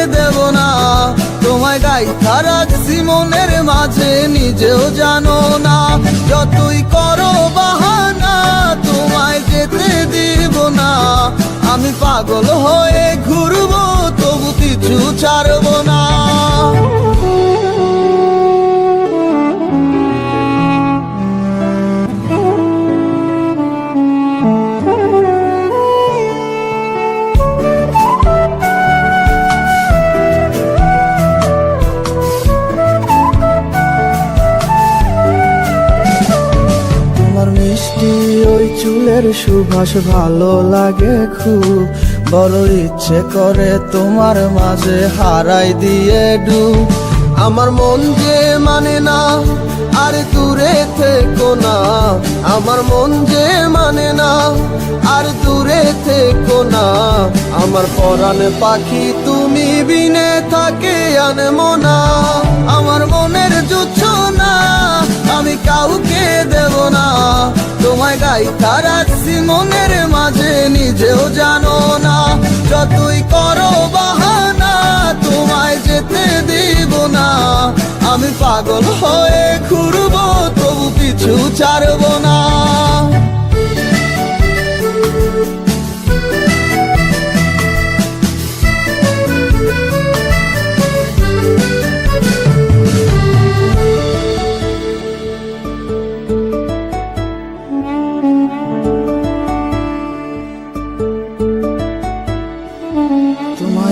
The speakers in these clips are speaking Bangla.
কাউকে দেব না। তোমায় গাই রাখছি মনের মাঝে, নিজেও জানো না। যতই করো বাহানা, তোমায় যেতে দিব না। আমি পাগল হয়ে ঘুরবো, তবু কিছু ছাড়বো না। চুলের সুবাস ভালো লাগে খুব। বড় ইচ্ছে করে তোমার মাঝে হারাই দিয়ে ডুব। আমার মন যে মানে না, আর দূরে থেকো না। আমার মন যে মানে না, আর দূরে থেকো না। আমার পরাণ পাখি তুমি বিনে থাকে আনমো না আমার মনের তোমায় গাইতা রাখছি মনের মাঝে, নিজেও জানো না। যতই করো বাহানা, তোমায় যেতে দিব না। আমি পাগল হয়ে ঘুরবো, তবু পিছু ছাড়বো না।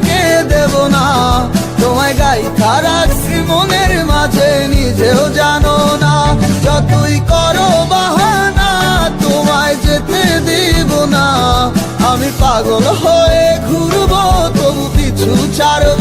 কাউকে দেব না। তোমায় গাই রাখছি মনের মাঝে, নিজেও জানো না। যতই করো বাহানা, তোমায় যেতে দিব না। আমি পাগল হয়ে ঘুরবো, তবু পিছু ছাড়বো